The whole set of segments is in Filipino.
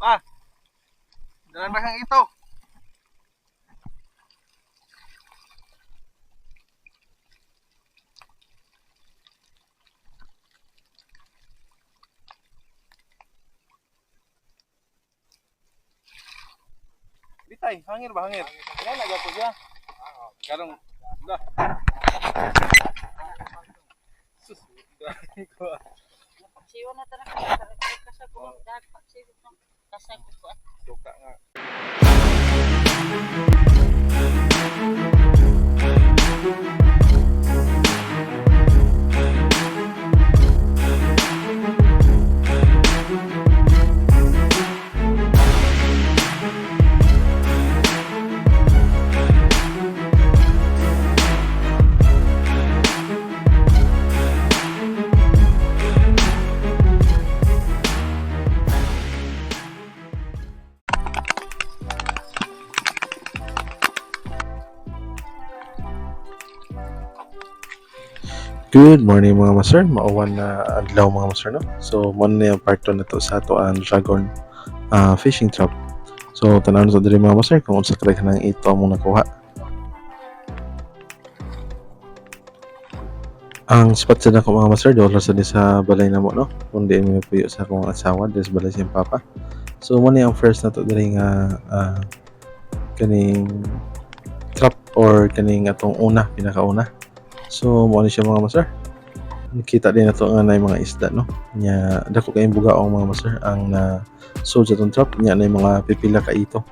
Pa. Dalan ba kang ito? Bitay, hangir ba hangir? Yan nagapo siya. Karong da. Sus. ko. Siwa na talaga. Kasag ko. Dahil pagsiwa na. Kasag ko. Suka nga. Good morning mga master, mauwan na adlaw mga master no. So mo na yung part 2 na to sa ato ang dragon ah, fishing trap. So tanaw na to diri mga master kung unsa ka nang ito among nakuha. Ang spot sa ako mga master, doon sa di sa balay na mo no. Kundi mi puyo sa akong asawa, des balay siyang papa. So mo na yung first na to diri nga ah, kaning trap or kaning atong una pinakauna. So, mo ni siya mga master. Nakita din nato nga na yung mga isda, no? Nya, dako kayong bugaong mga master ang na sold sa itong trap. Nya na yung mga pipila ka ito.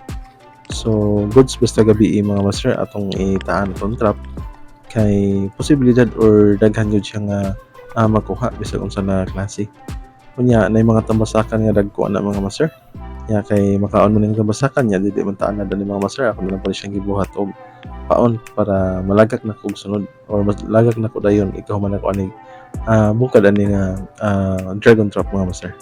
So, goods basta gabi mga master atong itaan itong trap kay posibilidad or daghan yun siya nga ah, makuha bisag unsa na klase. Kunya na yung mga tambasakan nga dagko na mga master. Nya kay makaon mo ning tambasakan nya dili man taan na dali mga master ako na lang pa siyang gibuhat og paon para malagak na kog sunod or mas lagak na ko dayon ikaw man ako ani. Ah bukad ani nga ah, dragon trap mga master.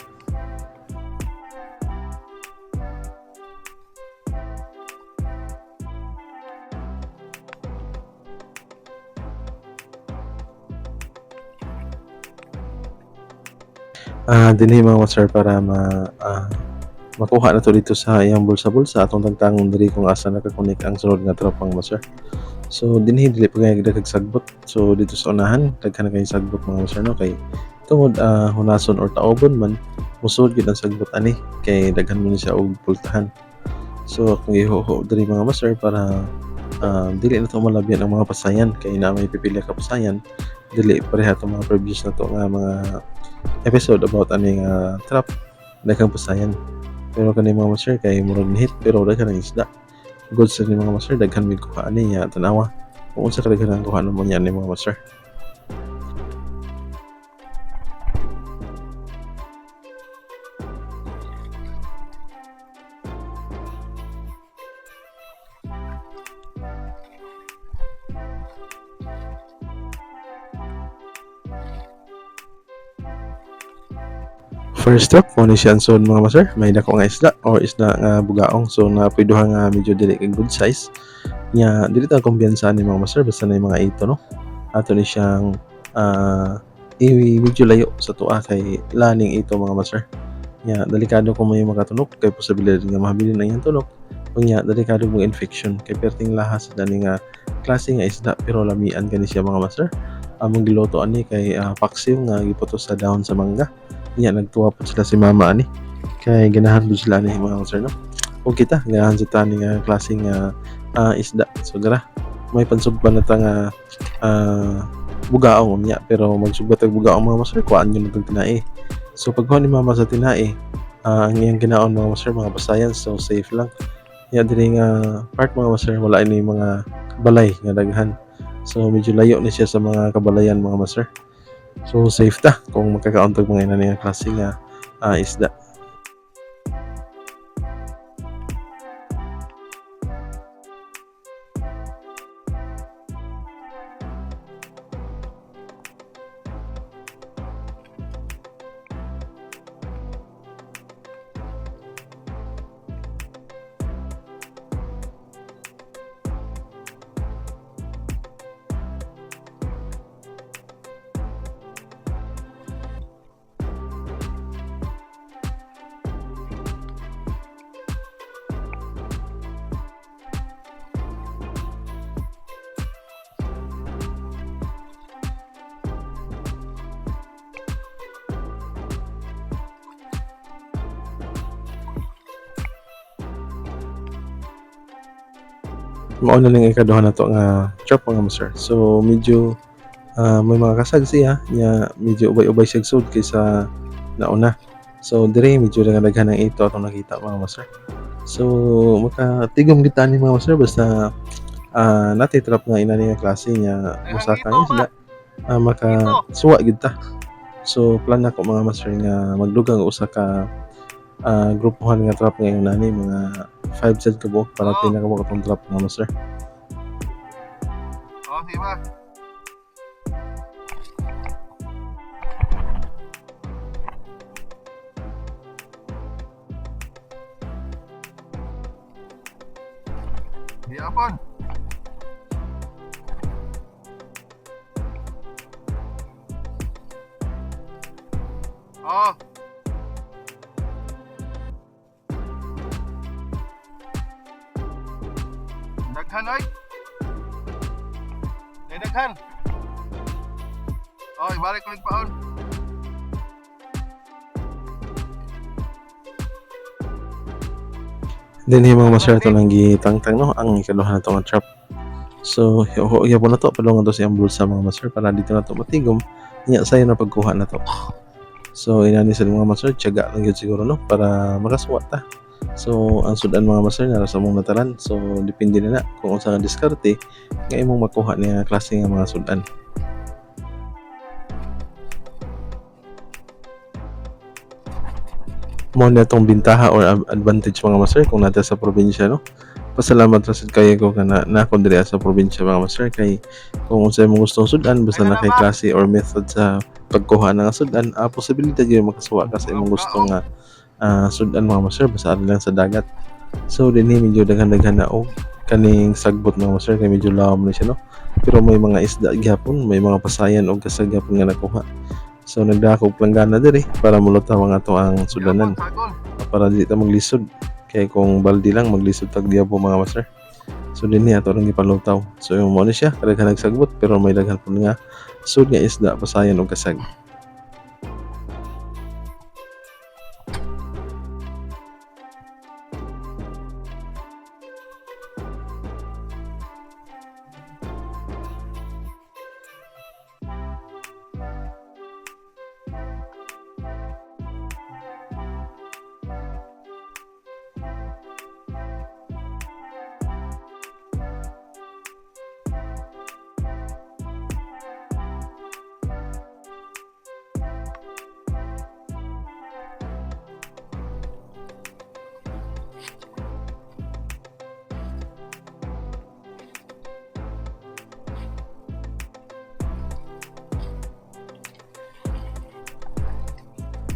Ah, dinhi mga master para ma ah, makuha na to dito sa iyang bulsa-bulsa atong tagtangon diri kung asa nakakunik ang sunod nga mga master. So dinhi dili pa kay sagbot. So dito sa unahan daghan kay sagbot mga master no kay tungod ah, hunason or taobon man musud gid ang sagbot ani kay daghan mo ni siya og pultahan. So kung ihoho diri mga master para ah, dili na to malabyan ang mga pasayan kay na may pipili ka pasayan dili pareha to mga previous na to nga mga episode about ani nga trap daghang pasayan. Pero kani mga master kay murag hit pero daghan ang isda. Good sa ni mga master daghan mig kuha ani ya tanawa. Kung unsa ka daghan ang kuha mo niya ni mga master. First step, mo ni siya ang sod mga master. May dako nga isda or isda nga bugaong. So na pwede nga medyo dili kay good size. Nya dili ta kumpiyansa ni mga master basta na mga ito no. Ato ni siyang ah i medyo layo sa tuwa kay laning ito mga master. Nya delikado kung may makatunok kay posibilidad nga mahabilin na iyang tunok. Kunya delikado mo infection kay perting lahas sa dani nga klase nga isda pero lamian kani siya mga master. Among giluto ani kay uh, paksiw nga giputos sa dahon sa mangga Nya nagtuwa po sila si mama ani. Kay ganahan po sila ni mga sir no. O kita ganahan sa tani nga klaseng nga ah, isda. So gara may pansugban na ta nga ah, bugaong niya pero magsugbat og bugaong mga master kuan yun nagtong tinai. So pagkuha ni mama sa tinai ah, ang iyang ginaon mga master mga basayan so safe lang. Ya diri nga part mga master wala ini mga balay nga daghan. So medyo layo ni siya sa mga kabalayan mga master. So safe ta kung magkakaon tag mga ina nga klase nga ah, isda. Mauna lang ikaduha na to nga trap mga master. So medyo ah, may mga kasag siya nya medyo ubay-ubay siya sud kaysa nauna. So dire medyo lang daghan ng ito atong nakita mga master. So makatigom kita ni mga master basta ah natay trap nga inani nga klase nya usa ka isda ah, maka suwa gid ta. So plan na ko mga master nga magdugang usa ka ah, grupuhan nga trap ngayon nani mga 5 set ka buok para Oo. pinaka atong trap mga master. Oh, di ba? Di apon. Oh. Daghan. Oh, ibalik ko lang paon. Then yung mga master to nang gitangtang no ang ikaduha na trap. So iya po na to padung to siyang bulsa mga master para dito na to matigom nya sayo na pagkuha na to. So inani sa mga master tiyaga lang yun siguro no para makasuwa ta. So ang sudan mga master nara sa mong nataran. So depende na na kung unsa nga diskarte nga imong makuha niya klase nga mga sudan. mo na itong bintaha or advantage mga master kung nata sa probinsya no pasalamat ra sad kayo ko kana na ako diri sa probinsya mga master kay kung unsa mo gustong sudan basta na kay klase or method sa pagkuha ng sudan ah posibilidad yun makasuwa ka sa imong gusto nga ah, sudan mga master basta lang sa dagat. So dinhi medyo daghan-daghan na og kaning sagbot mga master kay medyo lawom na siya no? Pero may mga isda gyapon may mga pasayan og kasag gyapon nga nakuha. So nagdakog planggana diri para mulutaw ang ato ang sudanan para di ta maglisod. Kay kung baldi lang maglisod tag diya po mga master. So din niya ato lang ipalutaw. So yung mo ni siya kadaghan nagsagbot pero may daghan po nga sud nga isda pasayan og kasag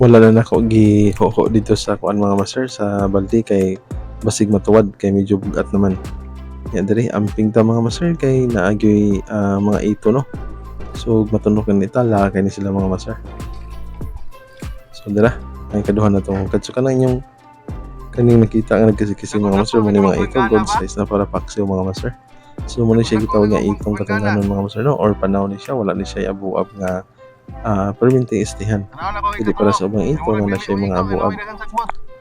wala na nako gi ho dito sa kuan mga master sa baldi kay basig matuwad kay medyo bugat naman. Ya diri amping ta mga master kay naagyoy ah, mga ito no? So matunok ni tala kay ni sila mga master. So dira ay kaduhan na to kadso ka na inyong kaning nakita nga nagkisi-kisi mga master mo ni mga ito good size na para paksiw mga master. So mo ni siya gitawag nga itong katungganon mga master no? Or panaw ni siya wala ni siya abuab nga ah permanente istihan ko Pwede para sa ubang ito nga na siya mga abu-ab.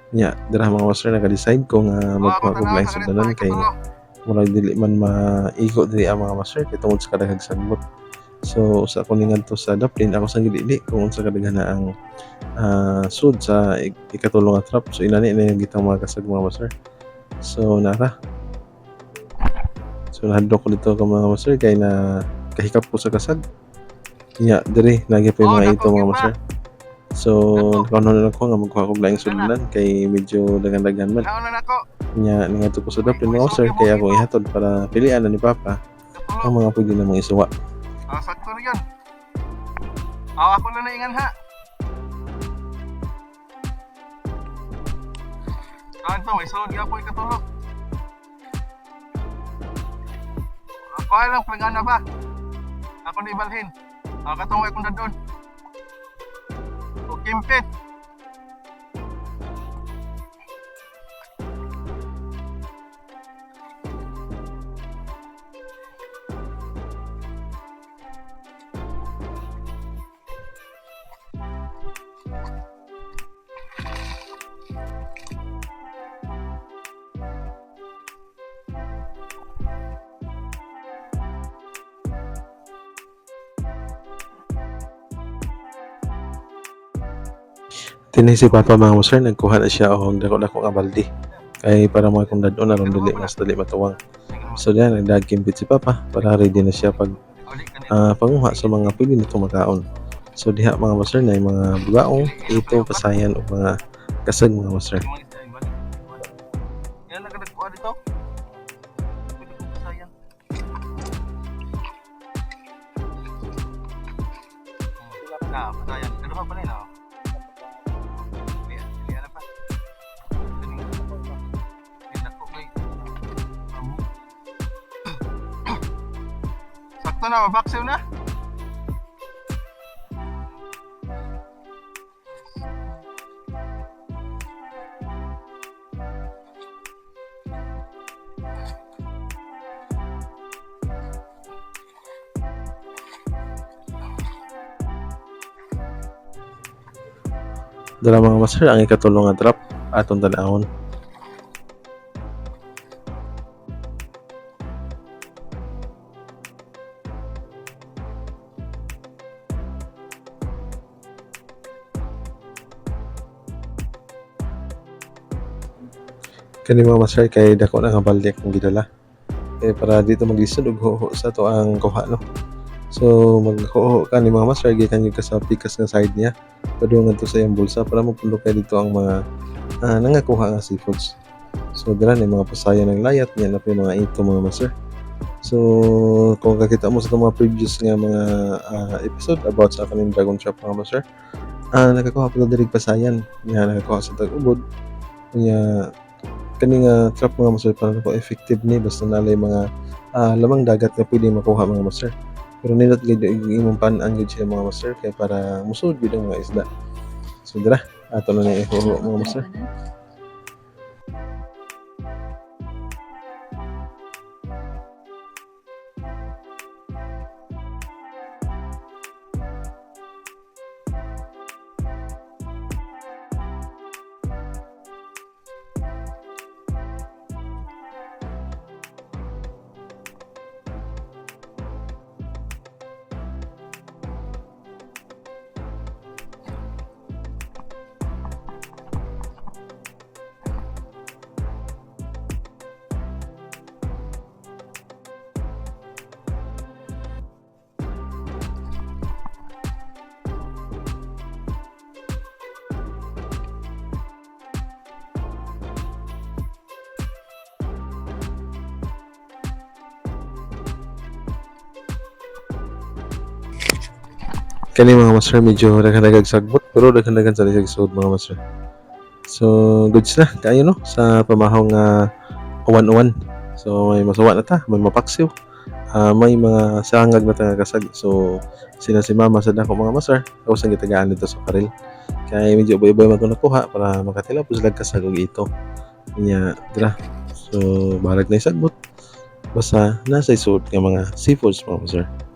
Nya, dira mga master naka-decide ko nga magkuha ko lang sudanan kay mura dili man maigo diri ang mga master kay tungod sa kadaghag sagbot. So sa ako ningan to sa Daplin ako sa gilili kung unsa kadaghan na ang ah, sud sa ik- ikatulong nga trap. So inani na gitang mga kasag mga master. So nara. So nahadlok ko dito ka mga master kay na kahikap ko sa kasag. Nya, diri lagi pa yung Oh, mga ito mga master. So, nakaano na lang ko nga magkuha ko laing sudanan kay medyo daghan-daghan man. Naon na. Nya, ningadto ko sa Daplin mga sir kaya ako ihatod para pilian na ni Papa ang mga pwede na mga isuwa. Ah, sakto na yun. Ah, ako na naingan ha. Ah, ito, may sound nga po ikatulog. Ako lang, plagana ba? Ako na ibalhin. Ah, katong akong nandun. O, kimpit. Kini si Papa mga master, nagkuha na siya og dako-dako nga balde. Kay para mga kung dadon aron dili mas dali matuwang. So diyan nagdagimpit si Papa para ready na siya pag ah, panguha sa mga pwede nito makaon. So diha mga master na mga bugaong, ito, pasayan o mga kasag mga master. Na, mabaksew na. Dala mga master, ang ikatulong nga trap atong tanawon. Kani mga master kay dako na nga balde akong gidala. Eh para dito maglisod og hoho sa to ang kuha no. So maghoho ka ni mga master gikan ka sa pikas nga side niya. Pwede nga to sa iyang bulsa para mapulo kay dito ang mga ah, nangakuha nga seafoods. So dira ni mga pasaya ng layat niya na mga ito mga master. So kung kakita mo sa mga previous nga mga ah, episode about sa kaning Dragon Trap mga master, ah nakakuha pa diri pasayan. Nga nakakuha sa tag-ubod. Kanya kani nga trap mga master para ko effective ni basta nalay mga ah, lamang dagat nga pwede makuha mga master. Pero nindot gid imong pan-an gid siya mga master kay para musud gid ang mga isda. So dira, ato na ni mga master. Kani mga master medyo daghan sagbot pero daghan-daghan sa lisod mga master. So goods na kayo no sa pamahaw nga uwan-uwan. So may masawa na ta, may mapaksiw. Ah, may mga sangag na taga kasag. So sila si mama sa dako mga master. Tapos ang gitagaan dito sa karil. Kaya medyo ubay-ubay man ko nakuha para makatila po sila kasag og ito. Kanya dira. So balag na isagbot. Basta nasa isuot nga mga seafoods mga master.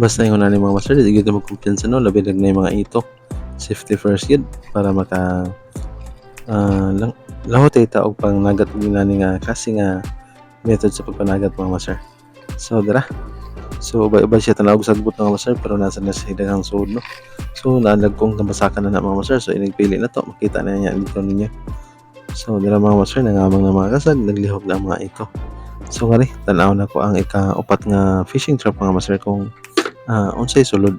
Basta yung una ni mga master, di kita magkumpiyansa no, labi na yung mga ito. Safety first yun, para maka uh, lang, lahot ay taog pang nagat nila ni nga kasi nga method sa pagpanagat mga master. So dara. So ubay-ubay siya tanawag sa sagbot mga master pero nasa na siya daghang suod no. So nalag kong tambasakan na na mga master so inigpili na to makita na niya dito ninyo. So dara mga master nangamang na mga kasag naglihok na mga ito. So ngari tanaw na ko ang ika-upat nga fishing trap mga master kung ah unsay sulod.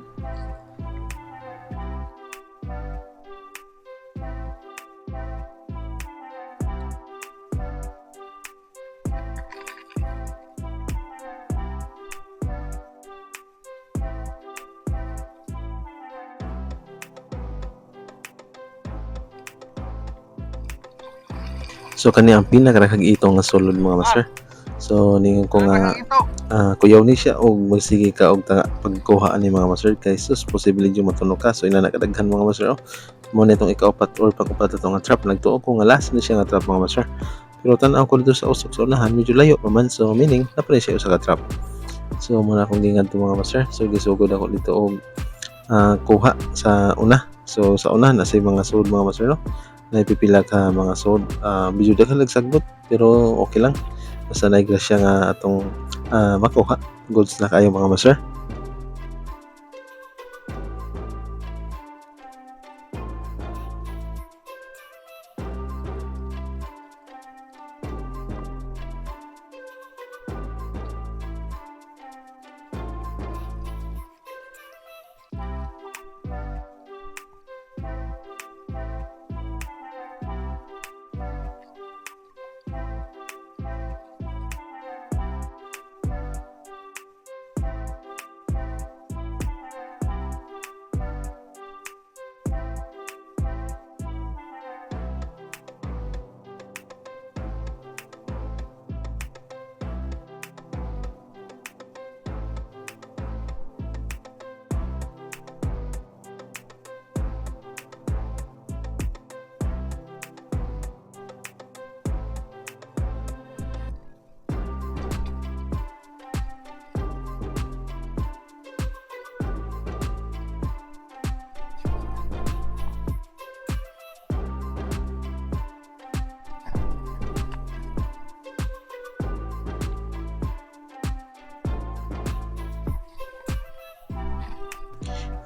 So kani ang pinakarakag ito nga sulod mga master. So ningon ko nga Ito. ah, kuyaw ni siya og magsige ka og tanga pagkuha ani mga master. Kay sus posible yung matunog ka. So ina nakadaghan mga master oh. mo nitong ikaupat or pang-upat ito nga trap. Nagtuo ko nga last na siya nga trap mga master. Pero tan-aw ko dito sa usok sa unahan medyo layo pa man. So meaning na pa siya usa ka trap. So muna akong gingan to mga master. So gisugod ako dito og ah, kuha sa una. So sa una na sa mga sud mga master no? Na ipipila ka mga sud uh, medyo daghan nagsagbot pero okay lang basta naigrasya nga atong ah, makuha. Goods na kayo mga master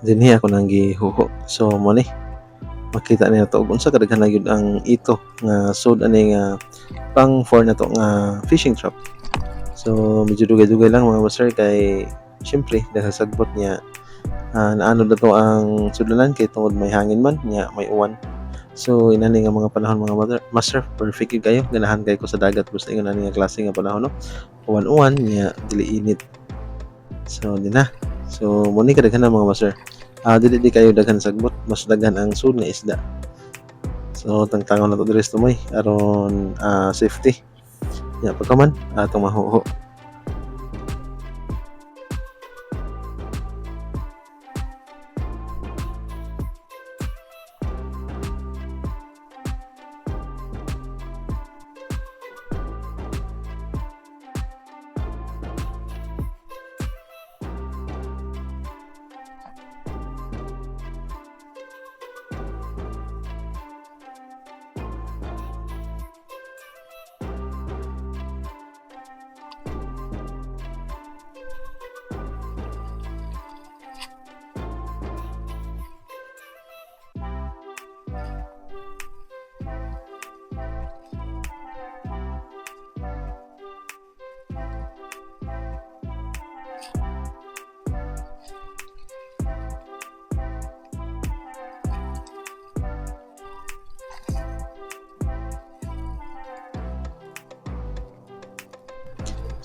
dinhi ako nang gihuho so mo ni makita niya to. Unsa kadaghan na gyud ang ito nga sud ani nga pang for na to nga fishing trap. So medyo dugay-dugay lang mga master kay syempre dahil sagbot niya ah, naano na to ang sudanan kay tungod may hangin man niya may uwan. So inani nga mga panahon mga mother, master perfect yun kayo. Ganahan kay ko sa dagat basta ingon ani nga klase nga panahon no? Uwan-uwan niya dili init. So di so mo ni kadaghan na mga master ah dili di kayo daghan sagbot mas daghan ang sud nga isda. So tangtangon na to diri tumoy. Aron ah, safety. Ya pagkaman atong mahuho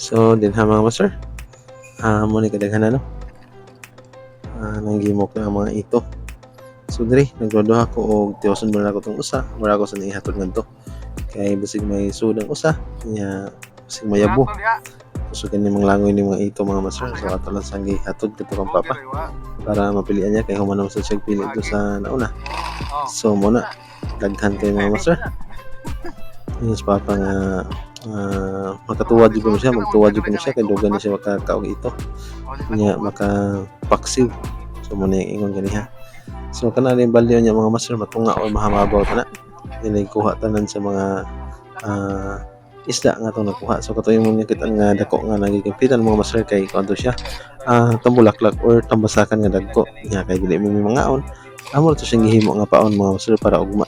So, din ha mga master. Ah, mo ni kadaghan na no. Ah, nang gimok na ang mga ito. So, diri nagduha ko og tiyoson mo na ako tong usa, wala ko sa ihatod ngadto. Kay basig may sudang usa, nya basig mayabo. So, kani mga langoy ni mga ito mga master. So, ato lang sang gihatod kadto kang papa para mapilian niya kay human naman sa siya pili ito sa nauna. So, muna daghan kay mga master. Sa papa nga ah, makatuwad jud siya, magtuwad jud siya kay dugan na siya makakaog ito. Nya makapaksiw. So mo na ingon ganiha. So kana rin balyo niya mga master matunga o mahamabaw ta na. Dinay kuha tanan sa mga ah, isda nga itong nakuha. So katuloy mo niya nga dako nga nagigimpitan mga master kay kanto siya ah tambulaklak or tambasakan nga dagko nga kay dili mo mga on amo to siyang gihimo nga paon mga master para ugma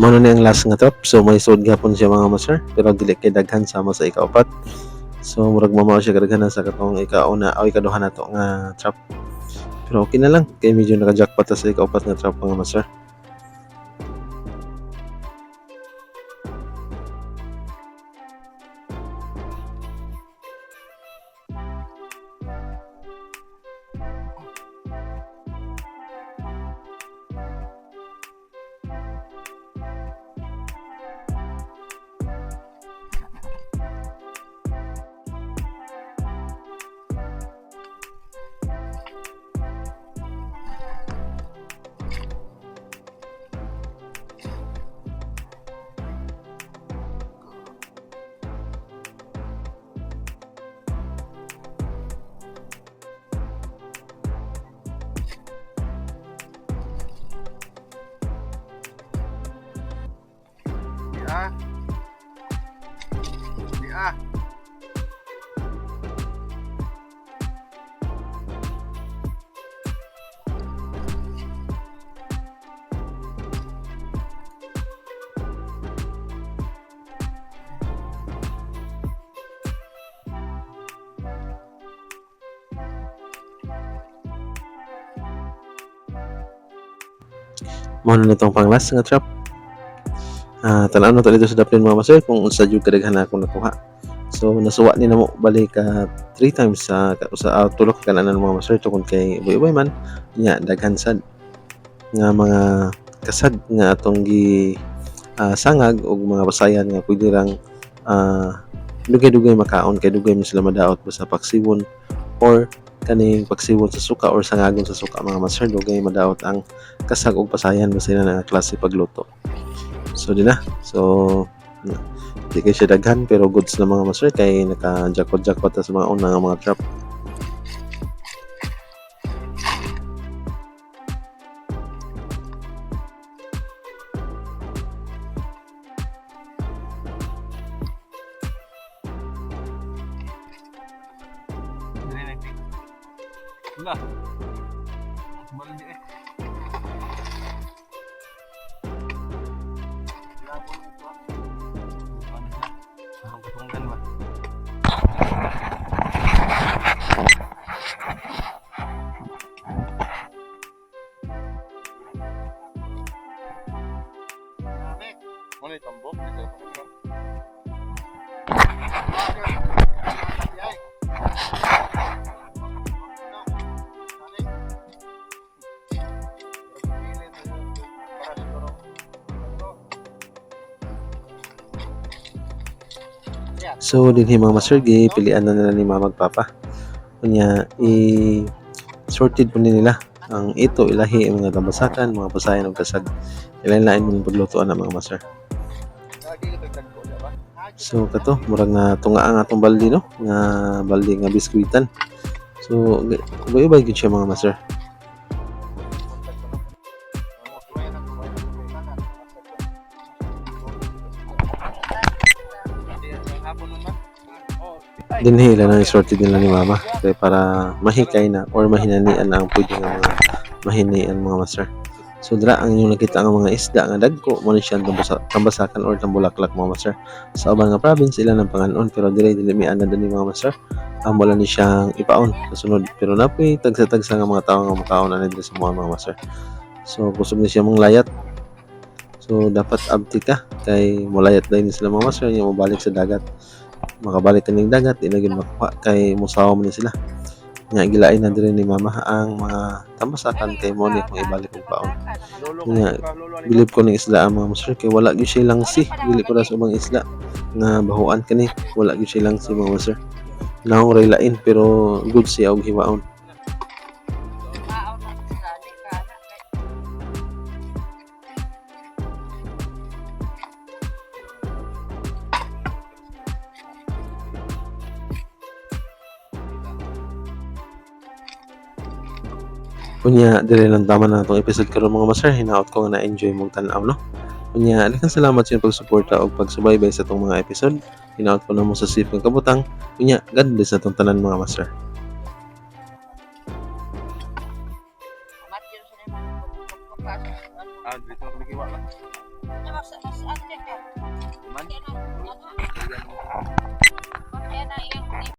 Mao na ang last nga trap. So may sud gapon siya mga master pero dili kay daghan sama sa ikaupat. So murag mamao siya kadaghanan sa katong ikauna o ikaduha na to nga trap. Pero okay na lang kay medyo naka-jackpot sa ikaupat nga trap mga master. Di ah. Di ah. Mao na nitong pang last nga trap. Ah, tanan mo to dito sa daplin mga master kung unsa jud kadaghan ako nakuha. So nasuwa ni namo balik ka three times sa sa uh, tulo ka kanan mga master tungod kay boy-boy man nya daghan sad nga mga kasad nga atong gi ah, sangag og mga basayan nga pwede rang ah, dugay-dugay makaon kay dugay mo sila madaot basta paksiwon or kaning paksiwon sa suka or sangagon sa suka mga master dugay madaot ang kasag og pasayan sila na klase pagluto. So di na. So na- di kay siya daghan pero goods na mga master kay naka jackpot jackpot sa mga una nga mga trap. So dinhi mga master pilian na nila ni mama ug papa. Kunya i sorted po ni nila ang ito ilahi ang mga tambasakan, mga pasayan ug kasag. Ilain-lain mo paglutoan na mga master. So kato murag na tunga ang atong baldi no nga baldi nga biskwitan. So ubay-ubay gyud siya mga master. Dinhi ila na sorted nila ni mama kay para mahikay na or mahinanian na ang pwede nga mga mahinian mga master. So dra ang inyong nakita nga mga isda nga dagko mo ni siyang tambasa, tambasakan or tambulaklak mga master. Sa ubang nga province sila ng panganon pero dili dili mi ana ni mga master. Amo lang ni siyang ipaon sa sunod pero napoy tagsa-tagsa nga mga tawo nga makaon ani sa mga mga master. So kusog ni siya mong layat. So dapat abti ka kay mulayat dahil sila mga master nga mabalik sa dagat makabalik kaning dagat di na kay musawa man sila Nya gilain na diri ni mama ang mga tambasakan kay mo ni kung ibalik og. Lolo Nga. Bilib ko ng isla ang mga master kay wala gyud silang si. Dili ko sa ubang isla nga bahuan kani. Wala gyud silang si mga master. Naong ray lain pero good siya og hiwaon. Kunya, dili lang tama na itong episode karon mga master. Hinaot ko nga na-enjoy mong tanaw, no? Kunya, alikan salamat sa pagsuporta o pagsubaybay sa itong mga episode. Hinaot ko na mo sa safe ng kabutang. Kunya, God bless sa itong tanan mga master.